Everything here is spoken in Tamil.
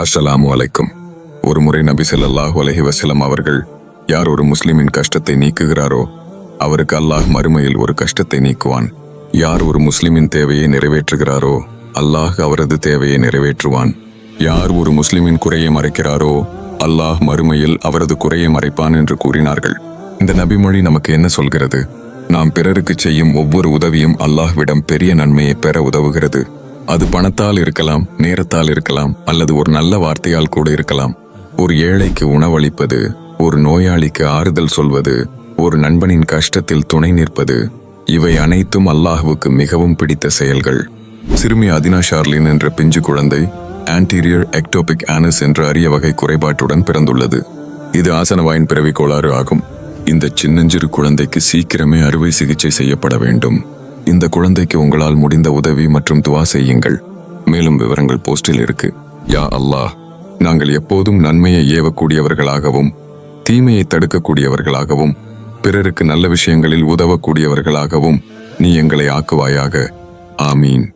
அஸ்ஸலாமு அலைக்கும். ஒரு முறை நபி சொல்லாஹு அலஹி வசலம் அவர்கள் யார் ஒரு முஸ்லிமின் கஷ்டத்தை நீக்குகிறாரோ அவருக்கு அல்லாஹ் மறுமையில் ஒரு கஷ்டத்தை நீக்குவான். யார் ஒரு முஸ்லிமின் தேவையை நிறைவேற்றுகிறாரோ அல்லாஹ் அவரது தேவையை நிறைவேற்றுவான். யார் ஒரு முஸ்லிமின் குறையை மறைக்கிறாரோ அல்லாஹ் மறுமையில் அவரது குறையை மறைப்பான் என்று கூறினார்கள். இந்த நபிமொழி நமக்கு என்ன சொல்கிறது? நாம் பிறருக்கு செய்யும் ஒவ்வொரு உதவியும் அல்லாஹ்விடம் பெரிய நன்மையை பெற உதவுகிறது. அது பணத்தால் இருக்கலாம் நேரத்தால் இருக்கலாம் அல்லது ஒரு நல்ல வார்த்தையால் கூட இருக்கலாம். ஒரு ஏழைக்கு உணவளிப்பது ஒரு நோயாளிக்கு ஆறுதல் சொல்வது ஒரு நண்பனின் கஷ்டத்தில் துணை நிற்பது இவை அனைத்தும் அல்லாஹுவுக்கு மிகவும் பிடித்த செயல்கள். சிறுமி அதினா ஷார்லின் என்ற பிஞ்சு குழந்தை ஆன்டீரியர் எக்டோபிக் ஆனஸ் என்ற அரிய வகை குறைபாட்டுடன் பிறந்துள்ளது. இது ஆசனவாயின் பிறவி கோளாறு ஆகும். இந்த சின்னஞ்சிறு குழந்தைக்கு சீக்கிரமே அறுவை சிகிச்சை செய்யப்பட வேண்டும். இந்த குழந்தைக்கு உங்களால் முடிந்த உதவி மற்றும் துவா செய்யுங்கள். மேலும் விவரங்கள் போஸ்டில் இருக்கு. யா அல்லாஹ் நாங்கள் எப்போதும் நன்மையை ஏவக்கூடியவர்களாகவும் தீமையை தடுக்கக்கூடியவர்களாகவும் பிறருக்கு நல்ல விஷயங்களில் உதவக்கூடியவர்களாகவும் நீ எங்களை ஆக்குவாயாக. ஆமீன்.